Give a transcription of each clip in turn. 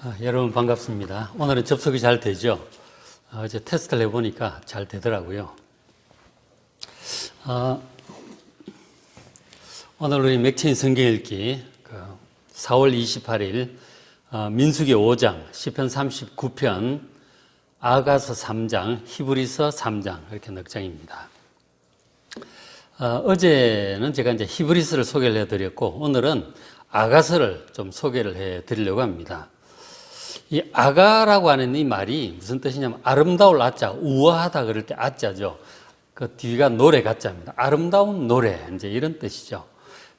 아, 여러분 반갑습니다. 오늘은 접속이 잘 되죠? 아, 어제 테스트를 해보니까 잘 되더라고요. 아, 오늘 우리 맥체인 성경 읽기 그 4월 28일 아, 민수기 5장, 시편 39편, 아가서 3장, 히브리서 3장 이렇게 넉 장입니다. 어, 어제는 제가 이제 히브리스를 소개를 해드렸고 오늘은 아가서를 좀 소개를 해드리려고 합니다. 이 아가라고 하는 이 말이 무슨 뜻이냐면 아름다울 아자, 우아하다 그럴 때 아자죠. 그 뒤가 노래 같자입니다. 아름다운 노래 이제 이런 뜻이죠.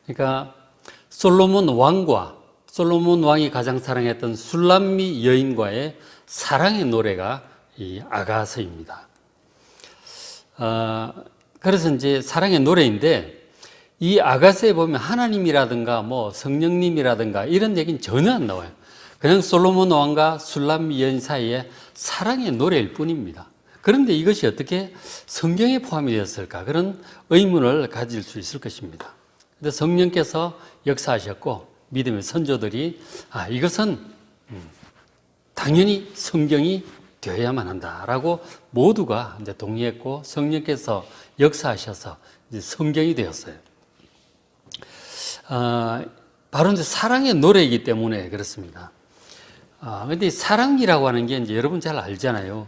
그러니까 솔로몬 왕과 솔로몬 왕이 가장 사랑했던 술람미 여인과의 사랑의 노래가 이 아가서입니다. 어, 그래서 이제 사랑의 노래인데 이 아가서에 보면 하나님이라든가 뭐 성령님이라든가 이런 얘기는 전혀 안 나와요. 그냥 솔로몬 왕과 술람미 여인 사이에 사랑의 노래일 뿐입니다. 그런데 이것이 어떻게 성경에 포함이 되었을까? 그런 의문을 가질 수 있을 것입니다. 근데 성령께서 역사하셨고 믿음의 선조들이 아 이것은 음, 당연히 성경이 되어야만 한다라고 모두가 이제 동의했고 성령께서 역사하셔서 이제 성경이 되었어요. 아, 바로 이제 사랑의 노래이기 때문에 그렇습니다. 아, 근데 사랑이라고 하는 게 이제 여러분 잘 알잖아요.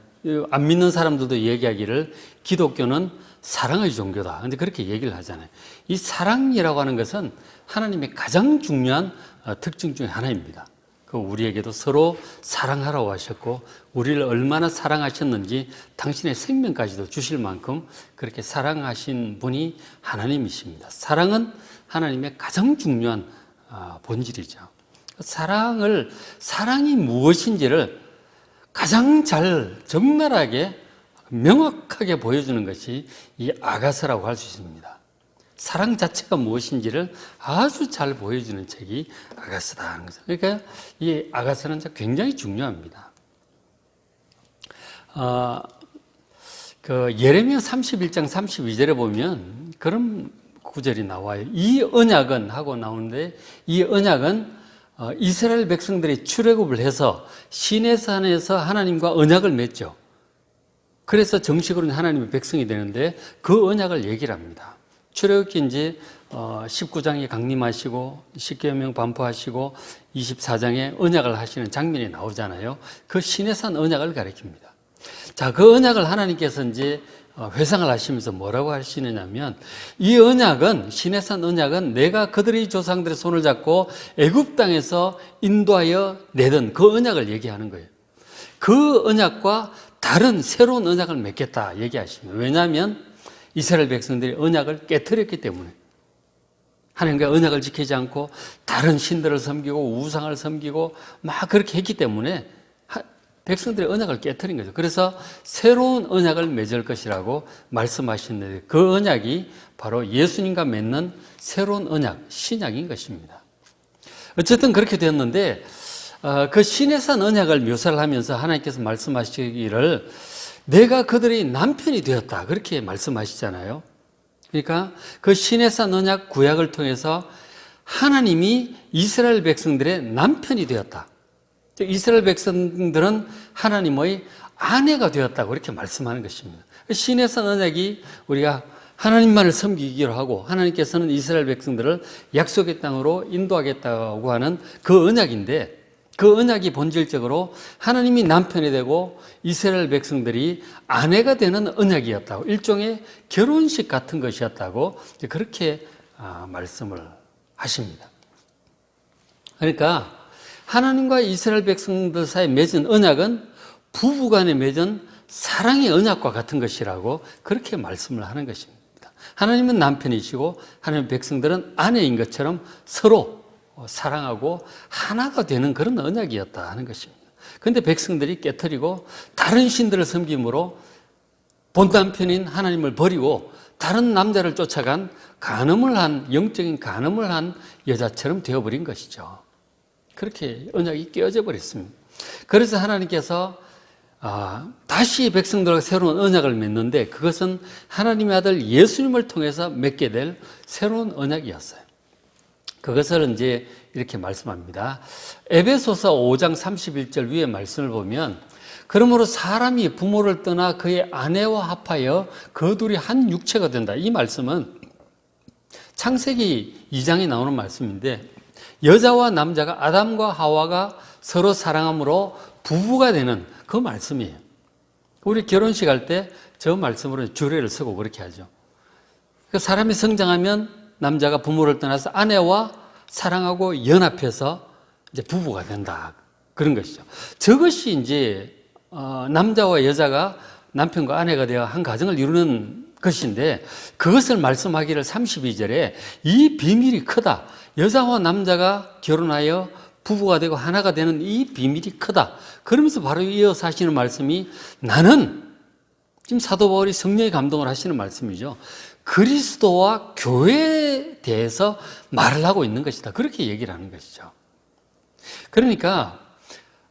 안 믿는 사람들도 얘기하기를 기독교는 사랑의 종교다. 근데 그렇게 얘기를 하잖아요. 이 사랑이라고 하는 것은 하나님의 가장 중요한 어, 특징 중에 하나입니다. 그 우리에게도 서로 사랑하라고 하셨고 우리를 얼마나 사랑하셨는지 당신의 생명까지도 주실 만큼 그렇게 사랑하신 분이 하나님이십니다. 사랑은 하나님의 가장 중요한 아, 본질이죠. 사랑을 사랑이 무엇인지를 가장 잘 적나라하게 명확하게 보여주는 것이 이 아가서라고 할 수 있습니다. 사랑 자체가 무엇인지를 아주 잘 보여주는 책이 아가서다 하는 거죠. 그러니까 이 아가서는 굉장히 중요합니다. 어, 그 예레미야 31장 32절에 보면 그런 구절이 나와요. 이 언약은 하고 나오는데 이 언약은 어, 이스라엘 백성들이 출애굽을 해서 시내산에서 하나님과 언약을 맺죠. 그래서 정식으로는 하나님의 백성이 되는데 그 언약을 얘기를 합니다. 출애굽기 이제 19장에 강림하시고 십계명 반포하시고 24장에 언약을 하시는 장면이 나오잖아요. 그 시내산 언약을 가리킵니다. 자, 그 언약을 하나님께서 이제 어, 회상을 하시면서 뭐라고 하시느냐면 이 언약은 시내산 언약은 내가 그들의 조상들의 손을 잡고 애굽 땅에서 인도하여 내던 그 언약을 얘기하는 거예요. 그 언약과 다른 새로운 언약을 맺겠다 얘기하십니다. 왜냐하면 이스라엘 백성들이 언약을 깨뜨렸기 때문에 하나님과 언약을 지키지 않고 다른 신들을 섬기고 우상을 섬기고 막 그렇게 했기 때문에 백성들의 언약을 깨뜨린 거죠. 그래서 새로운 언약을 맺을 것이라고 말씀하셨는데 그 언약이 바로 예수님과 맺는 새로운 언약, 신약인 것입니다. 어쨌든 그렇게 되었는데 어, 그 신에산 언약을 묘사를 하면서 하나님께서 말씀하시기를 내가 그들의 남편이 되었다. 그렇게 말씀하시잖아요. 그러니까 그 신에산 언약 구약을 통해서 하나님이 이스라엘 백성들의 남편이 되었다. 이스라엘 백성들은 하나님의 아내가 되었다고 그렇게 말씀하는 것입니다. 신에산 언약이 우리가 하나님만을 섬기기로 하고 하나님께서는 이스라엘 백성들을 약속의 땅으로 인도하겠다고 하는 그 언약인데 그 언약이 본질적으로 하나님이 남편이 되고 이스라엘 백성들이 아내가 되는 언약이었다고 일종의 결혼식 같은 것이었다고 그렇게 아, 말씀을 하십니다. 그러니까 하나님과 이스라엘 백성들 사이에 맺은 언약은 부부 간에 맺은 사랑의 언약과 같은 것이라고 그렇게 말씀을 하는 것입니다. 하나님은 남편이시고 하나님 백성들은 아내인 것처럼 서로 어, 사랑하고 하나가 되는 그런 언약이었다 하는 것입니다. 그런데 백성들이 깨뜨리고 다른 신들을 섬김으로 본 남편인 하나님을 버리고 다른 남자를 쫓아간 간음을 한 영적인 간음을 한 여자처럼 되어버린 것이죠. 그렇게 언약이 깨어져 버렸습니다. 그래서 하나님께서 아, 다시 백성들과 새로운 언약을 맺는데 그것은 하나님의 아들 예수님을 통해서 맺게 될 새로운 언약이었어요. 그것을 이제 이렇게 말씀합니다. 에베소서 5장 31절 위에 말씀을 보면 그러므로 사람이 부모를 떠나 그의 아내와 합하여 그 둘이 한 육체가 된다. 이 말씀은 창세기 2장에 나오는 말씀인데 여자와 남자가 아담과 하와가 서로 사랑함으로 부부가 되는 그 말씀이에요. 우리 결혼식 할 때 저 말씀으로 주례를 쓰고 그렇게 하죠. 그 사람이 성장하면 남자가 부모를 떠나서 아내와 사랑하고 연합해서 이제 부부가 된다. 그런 것이죠. 저것이 이제 어, 남자와 여자가 남편과 아내가 되어 한 가정을 이루는 것인데 그것을 말씀하기를 32절에 이 비밀이 크다. 여자와 남자가 결혼하여 부부가 되고 하나가 되는 이 비밀이 크다. 그러면서 바로 이어서 하시는 말씀이 나는 지금 사도 바울이 성령의 감동을 하시는 말씀이죠. 그리스도와 교회에 대해서 말을 하고 있는 것이다. 그렇게 얘기를 하는 것이죠. 그러니까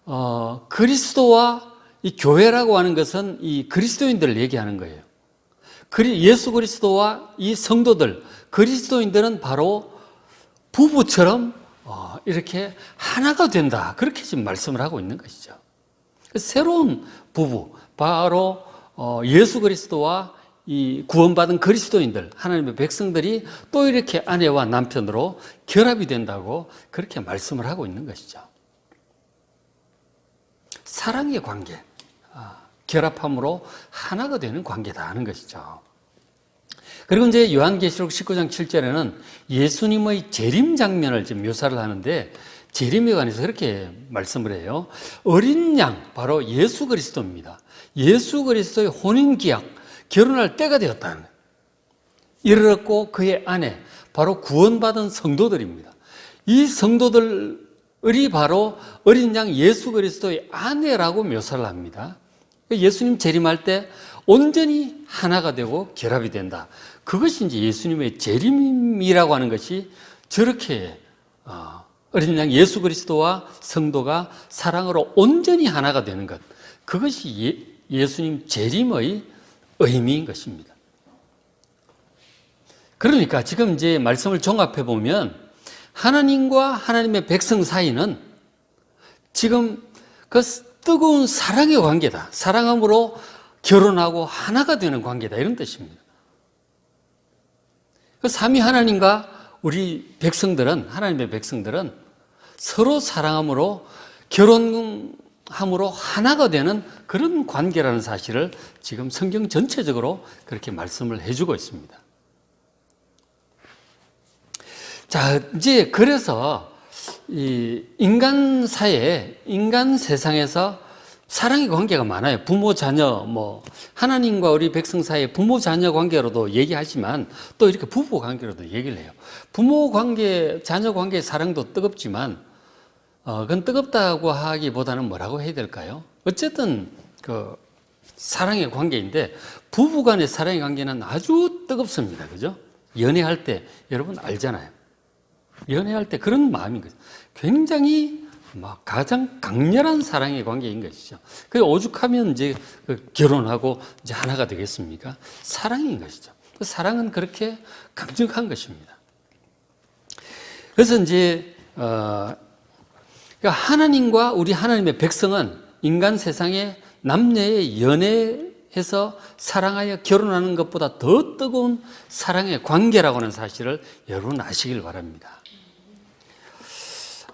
어, 그리스도와 이 교회라고 하는 것은 이 그리스도인들을 얘기하는 거예요. 예수 그리스도와 이 성도들 그리스도인들은 바로 부부처럼 어, 이렇게 하나가 된다. 그렇게 지금 말씀을 하고 있는 것이죠. 새로운 부부 바로 어, 예수 그리스도와 이 구원받은 그리스도인들, 하나님의 백성들이 또 이렇게 아내와 남편으로 결합이 된다고 그렇게 말씀을 하고 있는 것이죠. 사랑의 관계, 아, 결합함으로 하나가 되는 관계다 하는 것이죠. 그리고 이제 요한계시록 19장 7절에는 예수님의 재림 장면을 지금 묘사를 하는데 재림에 관해서 그렇게 말씀을 해요. 어린 양, 바로 예수 그리스도입니다. 예수 그리스도의 혼인기약, 결혼할 때가 되었다는. 이르렀고 그의 아내, 바로 구원받은 성도들입니다. 이 성도들이 바로 어린 양 예수 그리스도의 아내라고 묘사를 합니다. 예수님 재림할 때 온전히 하나가 되고 결합이 된다. 그것이 이제 예수님의 재림이라고 하는 것이 저렇게 어, 어린 양 예수 그리스도와 성도가 사랑으로 온전히 하나가 되는 것. 그것이 예, 수님 재림의 의미인 것입니다. 그러니까 지금 이제 말씀을 종합해 보면 하나님과 하나님의 백성 사이는 지금 그 뜨거운 사랑의 관계다. 사랑함으로 결혼하고 하나가 되는 관계다. 이런 뜻입니다. 그 삼위 하나님과 우리 백성들은, 하나님의 백성들은 서로 사랑함으로 결혼함으로 하나가 되는 그런 관계라는 사실을 지금 성경 전체적으로 그렇게 말씀을 해주고 있습니다. 자, 이제 그래서 이 인간 사회에, 인간 세상에서 사랑의 관계가 많아요. 부모, 자녀, 뭐, 하나님과 우리 백성 사이의 부모, 자녀 관계로도 얘기하지만 또 이렇게 부부 관계로도 얘기를 해요. 부모 관계, 자녀 관계의 사랑도 뜨겁지만, 어, 그건 뜨겁다고 하기보다는 뭐라고 해야 될까요? 어쨌든 그 사랑의 관계인데 부부 간의 사랑의 관계는 아주 뜨겁습니다. 그죠? 연애할 때 여러분 알잖아요. 연애할 때 그런 마음인 거죠. 굉장히 막 가장 강렬한 사랑의 관계인 것이죠. 그 오죽하면 이제 그 결혼하고 이제 하나가 되겠습니까? 사랑인 것이죠. 그 사랑은 그렇게 강력한 것입니다. 그래서 이제 어, 그러니까 하나님과 우리 하나님의 백성은 인간 세상에 남녀의 연애해서 사랑하여 결혼하는 것보다 더 뜨거운 사랑의 관계라고 하는 사실을 여러분 아시길 바랍니다.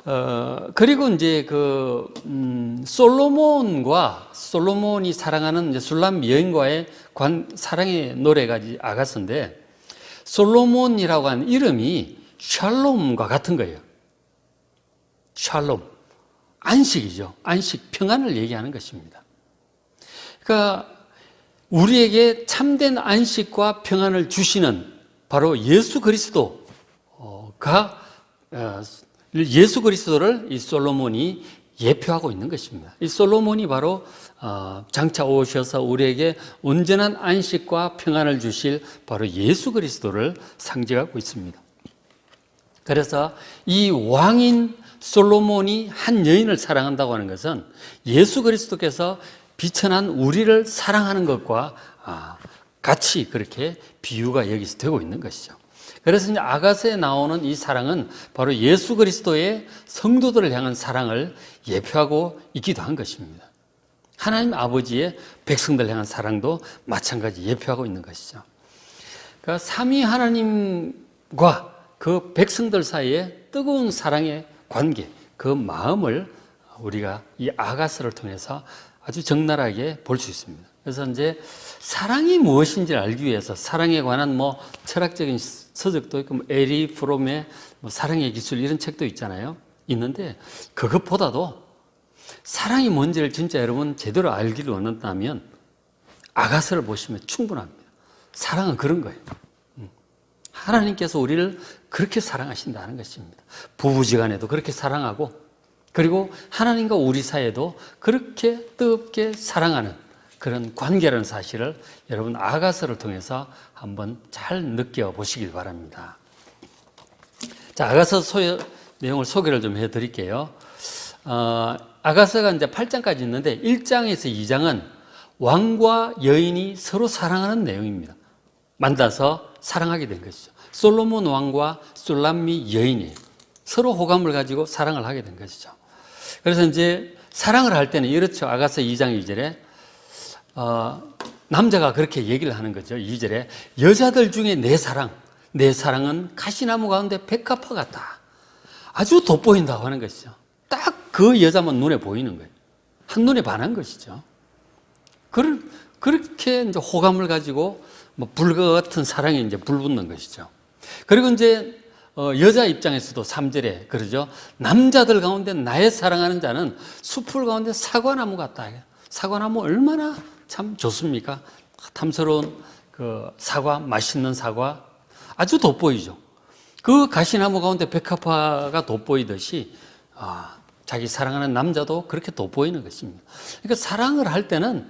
어, 그리고 이제 그, 음, 솔로몬과 솔로몬이 사랑하는 이제 술람 여인과의 관, 사랑의 노래가 아가서인데 솔로몬이라고 하는 이름이 샬롬과 같은 거예요. 샬롬. 안식이죠. 안식, 평안을 얘기하는 것입니다. 그러니까 우리에게 참된 안식과 평안을 주시는 바로 예수 그리스도가 어, 예수 그리스도를 이 솔로몬이 예표하고 있는 것입니다. 이 솔로몬이 바로 어, 장차 오셔서 우리에게 온전한 안식과 평안을 주실 바로 예수 그리스도를 상징하고 있습니다. 그래서 이 왕인 솔로몬이 한 여인을 사랑한다고 하는 것은 예수 그리스도께서 비천한 우리를 사랑하는 것과 아, 같이 그렇게 비유가 여기서 되고 있는 것이죠. 그래서 이제 아가서에 나오는 이 사랑은 바로 예수 그리스도의 성도들을 향한 사랑을 예표하고 있기도 한 것입니다. 하나님 아버지의 백성들 향한 사랑도 마찬가지 예표하고 있는 것이죠. 그러니까 삼위 하나님과 그 백성들 사이에 뜨거운 사랑의 관계, 그 마음을 우리가 이 아가스를 통해서 아주 적나라하게 볼 수 있습니다. 그래서 이제 사랑이 무엇인지를 알기 위해서 사랑에 관한 뭐 철학적인 서적도 있고 뭐 에리 프롬의 뭐 사랑의 기술 이런 책도 있잖아요. 있는데 그것보다도 사랑이 뭔지를 진짜 여러분 제대로 알기를 원한다면 아가서를 보시면 충분합니다. 사랑은 그런 거예요. 음. 하나님께서 우리를 그렇게 사랑하신다는 것입니다. 부부지간에도 그렇게 사랑하고 그리고 하나님과 우리 사이에도 그렇게 뜨겁게 사랑하는 그런 관계라는 사실을 여러분 아가서를 통해서 한번 잘 느껴보시길 바랍니다. 자, 아가서 소 내용을 소개를 좀 해드릴게요. 어, 아가서가 이제 8장까지 있는데 1장에서 2장은 왕과 여인이 서로 사랑하는 내용입니다. 만나서 사랑하게 된 것이죠. 솔로몬 왕과 솔람미 여인이 서로 호감을 가지고 사랑을 하게 된 것이죠. 그래서 이제 사랑을 할 때는 이렇죠. 아가서 2장 2절에 어, 남자가 그렇게 얘기를 하는 거죠. 2절에 여자들 중에 내 사랑, 내 사랑은 가시나무 가운데 백합화 같다. 아주 돋보인다고 하는 것이죠. 딱 그 여자만 눈에 보이는 거예요. 한눈에 반한 것이죠. 그런, 그렇게 이제 호감을 가지고 뭐 불과 같은 사랑이 이제 불붙는 것이죠. 그리고 이제 어, 여자 입장에서도 3절에 그러죠. 남자들 가운데 나의 사랑하는 자는 수풀 가운데 사과나무 같다. 사과나무 얼마나 참 좋습니까? 탐스러운 그 사과, 맛있는 사과 아주 돋보이죠. 그 가시나무 가운데 백합화가 돋보이듯이 아, 자기 사랑하는 남자도 그렇게 돋보이는 것입니다. 그러니까 사랑을 할 때는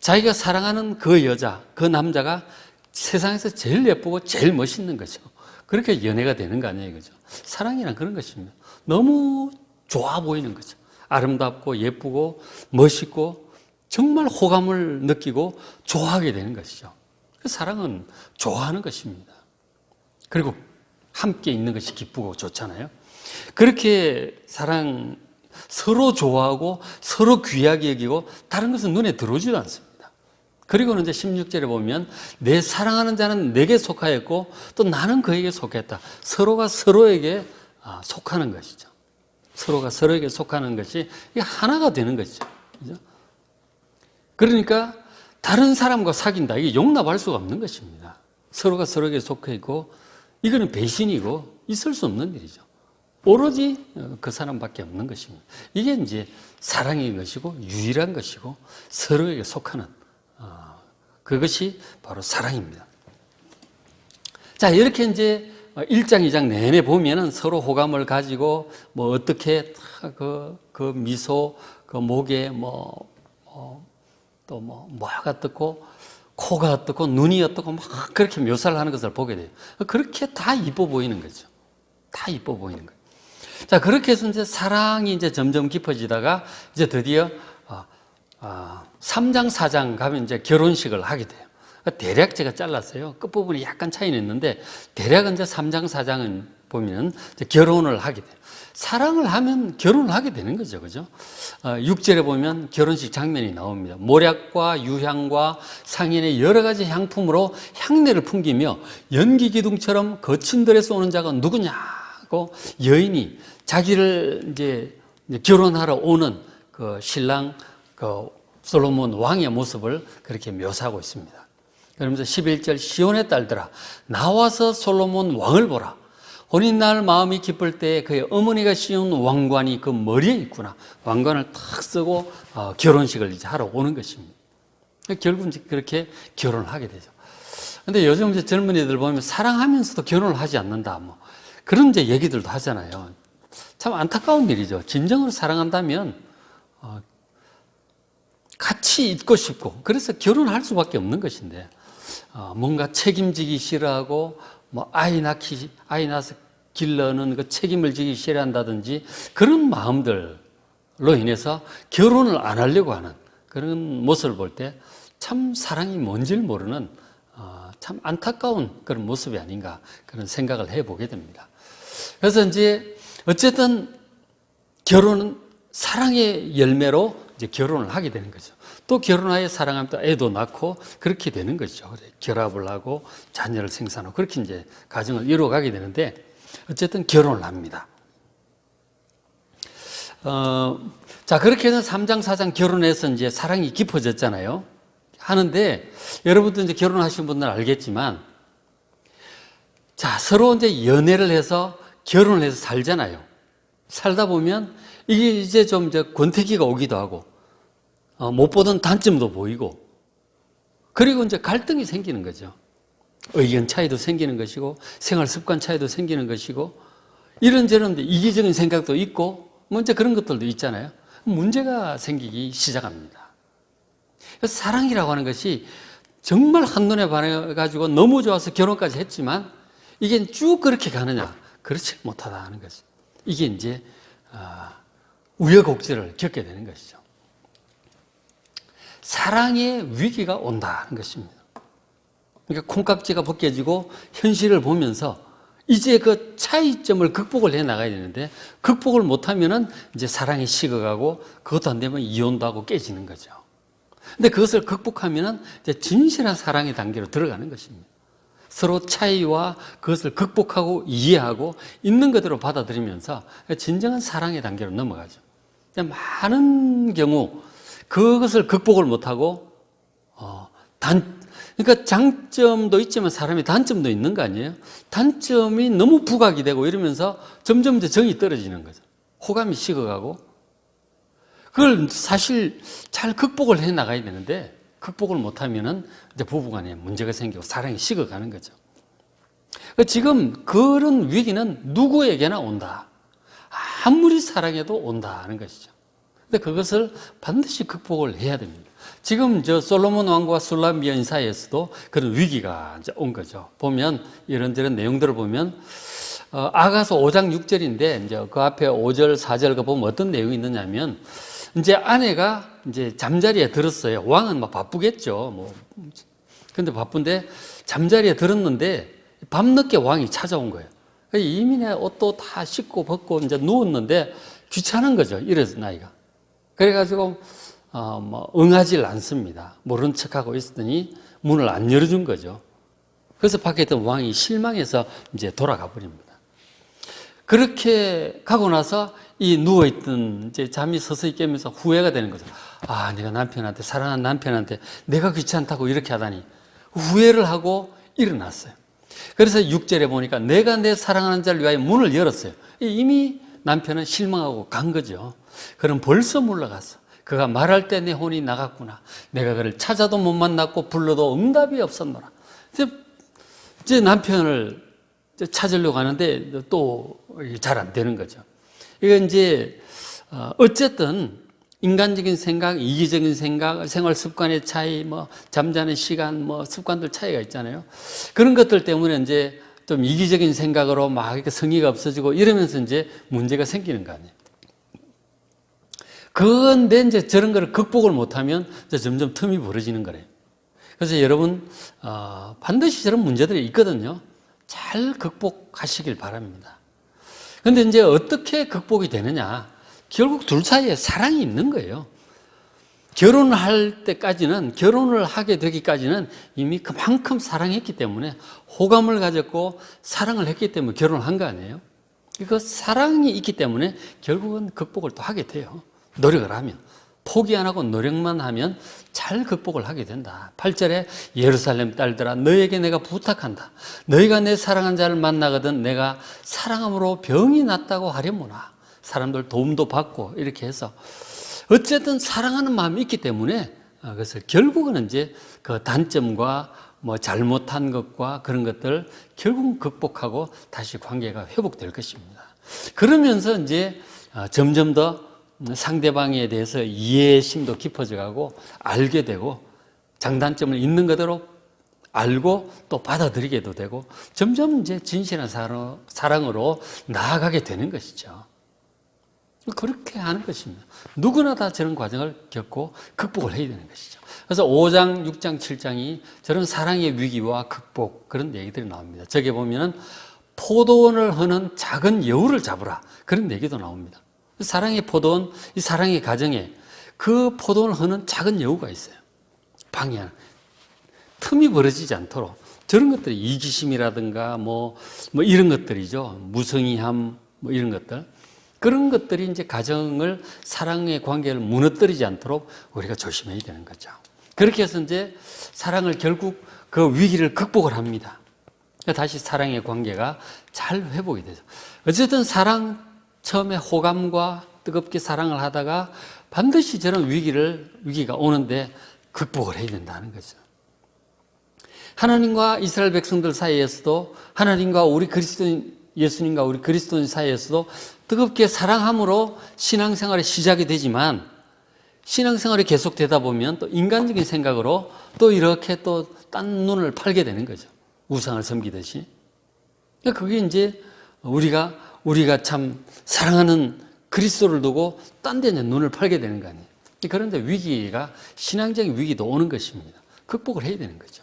자기가 사랑하는 그 여자, 그 남자가 세상에서 제일 예쁘고 제일 멋있는 거죠. 그렇게 연애가 되는 거 아니에요, 그죠? 사랑이란 그런 것입니다. 너무 좋아 보이는 거죠. 아름답고 예쁘고 멋있고 정말 호감을 느끼고 좋아하게 되는 것이죠. 그 사랑은 좋아하는 것입니다. 그리고 함께 있는 것이 기쁘고 좋잖아요. 그렇게 사랑 서로 좋아하고 서로 귀하게 여기고 다른 것은 눈에 들어오지도 않습니다. 그리고는 이제 16절에 보면 내 사랑하는 자는 내게 속하였고 또 나는 그에게 속했다. 서로가 서로에게 아, 속하는 것이죠. 서로가 서로에게 속하는 것이 하나가 되는 것이죠. 그죠? 그러니까 다른 사람과 사귄다. 이게 용납할 수가 없는 것입니다. 서로가 서로에게 속해 있고 이거는 배신이고 있을 수 없는 일이죠. 오로지 그 사람밖에 없는 것입니다. 이게 이제 사랑인 것이고 유일한 것이고 서로에게 속하는 어, 그것이 바로 사랑입니다. 자, 이렇게 이제 1장, 2장 내내 보면은 서로 호감을 가지고 뭐 어떻게 그, 그 미소, 그 목에 뭐, 뭐 또 뭐 뭐가 어떻고 코가 어떻고 눈이 어떻고 막 그렇게 묘사를 하는 것을 보게 돼요. 그렇게 다 이뻐 보이는 거죠. 다 이뻐 보이는 거예요. 자, 그렇게 해서 이제 사랑이 이제 점점 깊어지다가 이제 드디어 아, 아, 3장, 4장 가면 이제 결혼식을 하게 돼요. 대략 제가 잘랐어요. 끝부분이 약간 차이는 있는데 대략 이제 3장, 4장은 보면 결혼을 하게 돼요. 사랑을 하면 결혼을 하게 되는 거죠. 그죠? 6절에 어, 보면 결혼식 장면이 나옵니다. 모략과 유향과 상인의 여러 가지 향품으로 향내를 풍기며 연기 기둥처럼 거친 들에서 오는 자가 누구냐고 여인이 자기를 이제 결혼하러 오는 그 신랑 그 솔로몬 왕의 모습을 그렇게 묘사하고 있습니다. 그러면서 11절 시온의 딸들아 나와서 솔로몬 왕을 보라. 혼인날 마음이 기쁠 때 그의 어머니가 씌운 왕관이 그 머리에 있구나. 왕관을 탁 쓰고 어, 결혼식을 이제 하러 오는 것입니다. 결국은 그렇게 결혼을 하게 되죠. 근데 요즘 이제 젊은이들 보면 사랑하면서도 결혼을 하지 않는다. 뭐 그런 이제 얘기들도 하잖아요. 참 안타까운 일이죠. 진정으로 사랑한다면 어, 같이 있고 싶고 그래서 결혼할 수밖에 없는 것인데 어, 뭔가 책임지기 싫어하고 뭐 아이 낳기 아이 낳아서 길러는 그 책임을 지기 싫어한다든지 그런 마음들로 인해서 결혼을 안 하려고 하는 그런 모습을 볼 때 참 사랑이 뭔지를 모르는 어, 참 안타까운 그런 모습이 아닌가 그런 생각을 해보게 됩니다. 그래서 이제 어쨌든 결혼은 사랑의 열매로 이제 결혼을 하게 되는 거죠. 또 결혼하여 사랑하면 또 애도 낳고 그렇게 되는 거죠. 결합을 하고 자녀를 생산하고 그렇게 이제 가정을 이루어가게 되는데 어쨌든 결혼을 합니다. 어, 자, 그렇게 해서 3장, 4장 결혼해서 이제 사랑이 깊어졌잖아요. 하는데 여러분도 이제 결혼하신 분들은 알겠지만 자, 서로 이제 연애를 해서 결혼을 해서 살잖아요. 살다 보면 이게 이제 좀 이제 권태기가 오기도 하고 어, 못 보던 단점도 보이고 그리고 이제 갈등이 생기는 거죠. 의견 차이도 생기는 것이고 생활 습관 차이도 생기는 것이고 이런저런 이기적인 생각도 있고 뭐 이제 그런 것들도 있잖아요. 문제가 생기기 시작합니다. 사랑이라고 하는 것이 정말 한눈에 반해가지고 너무 좋아서 결혼까지 했지만 이게 쭉 그렇게 가느냐? 그렇지 못하다는 것이. 이게 이제 아, 우여곡절을 겪게 되는 것이죠. 사랑의 위기가 온다는 것입니다. 그러니까 콩깍지가 벗겨지고 현실을 보면서 이제 그 차이점을 극복을 해 나가야 되는데 극복을 못하면은 이제 사랑이 식어가고 그것도 안 되면 이혼도 하고 깨지는 거죠. 근데 그것을 극복하면은 이제 진실한 사랑의 단계로 들어가는 것입니다. 서로 차이와 그것을 극복하고 이해하고 있는 그대로 받아들이면서 진정한 사랑의 단계로 넘어가죠. 많은 경우 그것을 극복을 못하고 어, 단 그러니까 장점도 있지만 사람이 단점도 있는 거 아니에요? 단점이 너무 부각이 되고 이러면서 점점 이제 정이 떨어지는 거죠. 호감이 식어가고 그걸 사실 잘 극복을 해 나가야 되는데 극복을 못하면은 이제 부부간에 문제가 생기고 사랑이 식어가는 거죠. 지금 그런 위기는 누구에게나 온다. 아무리 사랑해도 온다는 것이죠. 근데 그것을 반드시 극복을 해야 됩니다. 지금 저 솔로몬 왕과 술람 여인 사이에서도 그런 위기가 이제 온 거죠. 보면 이런저런 내용들을 보면 어, 아가서 5장 6절인데 이제 그 앞에 5절 4절 그 보면 어떤 내용이 있느냐면 이제 아내가 이제 잠자리에 들었어요. 왕은 막 바쁘겠죠. 뭐 근데 바쁜데 잠자리에 들었는데 밤늦게 왕이 찾아온 거예요. 내 옷도 다 씻고 벗고 이제 누웠는데 귀찮은 거죠. 이래서 나이가. 그래가지고 어, 뭐 응하질 않습니다. 모른 척하고 있었더니 문을 안 열어준 거죠. 그래서 밖에 있던 왕이 실망해서 이제 돌아가 버립니다. 그렇게 가고 나서 이 누워있던 이제 잠이 서서히 깨면서 후회가 되는 거죠. 아, 내가 남편한테, 사랑하는 남편한테 내가 귀찮다고 이렇게 하다니. 후회를 하고 일어났어요. 그래서 6절에 보니까 내가 내 사랑하는 자를 위하여 문을 열었어요. 이미 남편은 실망하고 간 거죠. 그럼 벌써 물러갔어. 그가 말할 때 내 혼이 나갔구나. 내가 그를 찾아도 못 만났고 불러도 응답이 없었노라. 이제 남편을 찾으려고 하는데 또 잘 안 되는 거죠. 이건 이제 어, 어쨌든 인간적인 생각, 이기적인 생각, 생활 습관의 차이, 뭐 잠자는 시간, 뭐 습관들 차이가 있잖아요. 그런 것들 때문에 이제 좀 이기적인 생각으로 막 이렇게 성의가 없어지고 이러면서 이제 문제가 생기는 거 아니에요. 그런데 이제 저런 거를 극복을 못하면 이제 점점 틈이 벌어지는 거래요. 그래서 여러분 어, 반드시 저런 문제들이 있거든요. 잘 극복하시길 바랍니다. 그런데 이제 어떻게 극복이 되느냐? 결국 둘 사이에 사랑이 있는 거예요. 결혼을 할 때까지는, 결혼을 하게 되기까지는 이미 그만큼 사랑했기 때문에 호감을 가졌고 사랑을 했기 때문에 결혼을 한거 아니에요? 그 사랑이 있기 때문에 결국은 극복을 또 하게 돼요. 노력을 하면. 포기 안 하고 노력만 하면 잘 극복을 하게 된다. 8절에 예루살렘 딸들아 너에게 내가 부탁한다. 너희가 내 사랑한 자를 만나거든 내가 사랑함으로 병이 낫다고 하려무나. 사람들 도움도 받고 이렇게 해서 어쨌든 사랑하는 마음이 있기 때문에 어, 그것을 결국은 이제 그 단점과 뭐 잘못한 것과 그런 것들 결국 극복하고 다시 관계가 회복될 것입니다. 그러면서 이제 어, 점점 더 상대방에 대해서 이해심도 깊어져 가고 알게 되고 장단점을 있는 그대로 알고 또 받아들이게도 되고 점점 이제 진실한 사랑으로 나아가게 되는 것이죠. 그렇게 하는 것입니다. 누구나 다 저런 과정을 겪고 극복을 해야 되는 것이죠. 그래서 5장, 6장, 7장이 저런 사랑의 위기와 극복 그런 얘기들이 나옵니다. 저기 보면은 포도원을 허는 작은 여우를 잡으라 그런 얘기도 나옵니다. 사랑의 포도원, 이 사랑의 가정에 그 포도원을 허는 작은 여우가 있어요. 방해하는. 틈이 벌어지지 않도록 저런 것들이 이기심이라든가 뭐, 뭐 이런 것들이죠. 무성의함 뭐 이런 것들. 그런 것들이 이제 가정을 사랑의 관계를 무너뜨리지 않도록 우리가 조심해야 되는 거죠. 그렇게 해서 이제 사랑을 결국 그 위기를 극복을 합니다. 그러니까 다시 사랑의 관계가 잘 회복이 되죠. 어쨌든 사랑 처음에 호감과 뜨겁게 사랑을 하다가 반드시 저런 위기를 위기가 오는데 극복을 해야 된다는 거죠. 하나님과 이스라엘 백성들 사이에서도 하나님과 우리 그리스도인 예수님과 우리 그리스도인 사이에서도 뜨겁게 사랑함으로 신앙생활이 시작이 되지만 신앙생활이 계속되다 보면 또 인간적인 생각으로 또 이렇게 또 딴 눈을 팔게 되는 거죠. 우상을 섬기듯이. 그러니까 그게 이제 우리가 우리가 참 사랑하는 그리스도를 두고 딴 데 눈을 팔게 되는 거 아니에요. 그런데 위기가 신앙적인 위기도 오는 것입니다. 극복을 해야 되는 거죠.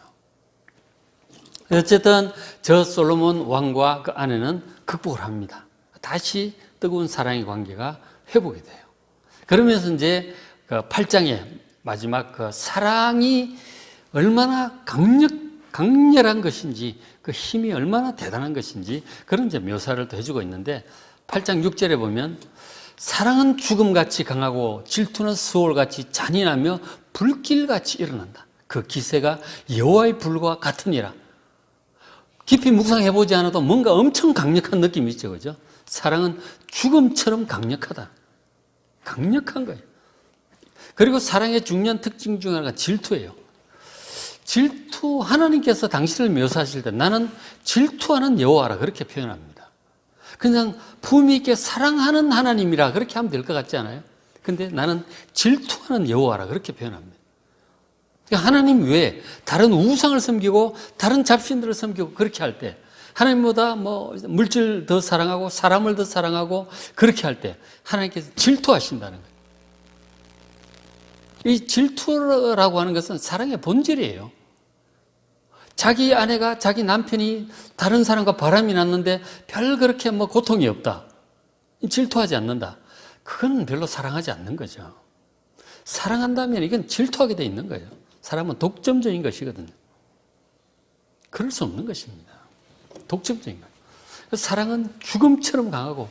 어쨌든 저 솔로몬 왕과 그 아내는 극복을 합니다. 다시 뜨거운 사랑의 관계가 회복이 돼요. 그러면서 이제 그 8장의 마지막 그 사랑이 얼마나 강력, 강렬한 것인지 그 힘이 얼마나 대단한 것인지 그런 이제 묘사를 또 해주고 있는데 8장 6절에 보면 사랑은 죽음같이 강하고 질투는 수월같이 잔인하며 불길같이 일어난다. 그 기세가 여호와의 불과 같으니라. 깊이 묵상해 보지 않아도 뭔가 엄청 강력한 느낌이 있죠, 그죠? 사랑은 죽음처럼 강력하다. 강력한 거예요. 그리고 사랑의 중요한 특징 중 하나가 질투예요. 질투 하나님께서 당신을 묘사하실 때 나는 질투하는 여호와라 그렇게 표현합니다. 그냥 품위 있게 사랑하는 하나님이라 그렇게 하면 될 것 같지 않아요? 근데 나는 질투하는 여호와라 그렇게 표현합니다. 그러니까 하나님 외에 다른 우상을 섬기고 다른 잡신들을 섬기고 그렇게 할 때 하나님보다 뭐 물질 더 사랑하고 사람을 더 사랑하고 그렇게 할 때 하나님께서 질투하신다는 거예요. 이 질투라고 하는 것은 사랑의 본질이에요. 자기 아내가 자기 남편이 다른 사람과 바람이 났는데 별 그렇게 뭐 고통이 없다. 질투하지 않는다. 그건 별로 사랑하지 않는 거죠. 사랑한다면 이건 질투하게 돼 있는 거예요. 사람은 독점적인 것이거든요. 그럴 수 없는 것입니다. 독점적인 거예요. 사랑은 죽음처럼 강하고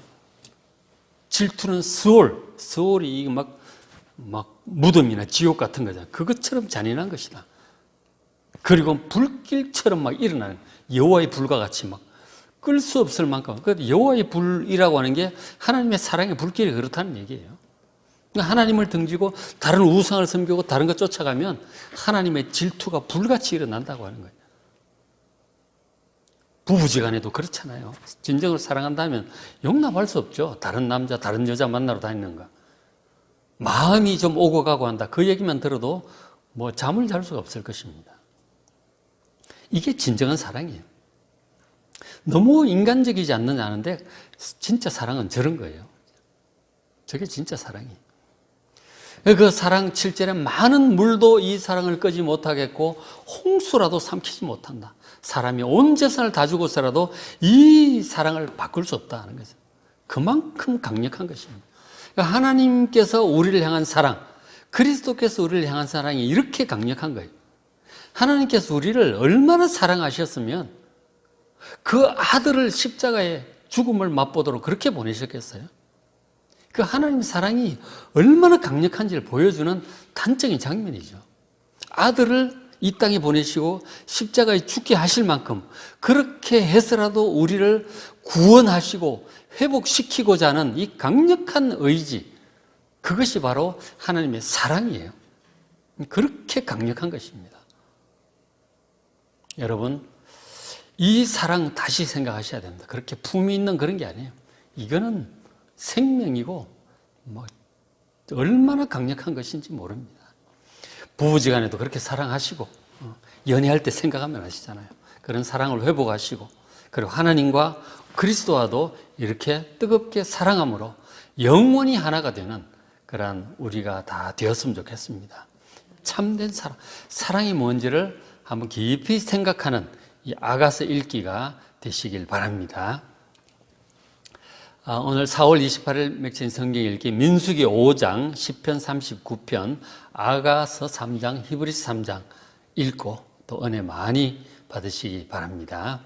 질투는 스월, 스월이 막, 막 무덤이나 지옥 같은 거잖아요. 그것처럼 잔인한 것이다. 그리고 불길처럼 막 일어나는 여호와의 불과 같이 막 끌 수 없을 만큼 그 여호와의 불이라고 하는 게 하나님의 사랑의 불길이 그렇다는 얘기예요. 그러니까 하나님을 등지고 다른 우상을 섬기고 다른 것 쫓아가면 하나님의 질투가 불같이 일어난다고 하는 거예요. 부부지간에도 그렇잖아요. 진정을 사랑한다면 용납할 수 없죠. 다른 남자, 다른 여자 만나러 다니는 거. 마음이 좀 오고 가고 한다. 그 얘기만 들어도 뭐 잠을 잘 수가 없을 것입니다. 이게 진정한 사랑이에요. 너무 인간적이지 않느냐는데 진짜 사랑은 저런 거예요. 저게 진짜 사랑이에요. 그 사랑 7절에 많은 물도 이 사랑을 끄지 못하겠고 홍수라도 삼키지 못한다. 사람이 온 재산을 다 주고서라도 이 사랑을 바꿀 수 없다는 거죠. 그만큼 강력한 것입니다. 그러니까 하나님께서 우리를 향한 사랑, 그리스도께서 우리를 향한 사랑이 이렇게 강력한 거예요. 하나님께서 우리를 얼마나 사랑하셨으면 그 아들을 십자가에 죽음을 맛보도록 그렇게 보내셨겠어요? 그 하나님 사랑이 얼마나 강력한지를 보여주는 단적인 장면이죠. 아들을 이 땅에 보내시고 십자가에 죽게 하실 만큼 그렇게 해서라도 우리를 구원하시고 회복시키고자 하는 이 강력한 의지, 그것이 바로 하나님의 사랑이에요. 그렇게 강력한 것입니다. 여러분, 이 사랑 다시 생각하셔야 됩니다. 그렇게 품이 있는 그런 게 아니에요. 이거는 생명이고, 뭐, 얼마나 강력한 것인지 모릅니다. 부부지간에도 그렇게 사랑하시고, 어, 연애할 때 생각하면 아시잖아요. 그런 사랑을 회복하시고, 그리고 하나님과 그리스도와도 이렇게 뜨겁게 사랑함으로 영원히 하나가 되는 그러한 우리가 다 되었으면 좋겠습니다. 참된 사랑, 사랑이 뭔지를 한번 깊이 생각하는 이 아가서 읽기가 되시길 바랍니다. 아, 오늘 4월 28일 맥진 성경 읽기 민수기 5장, 10편 39편, 아가서 3장, 히브리스 3장 읽고 또 은혜 많이 받으시기 바랍니다.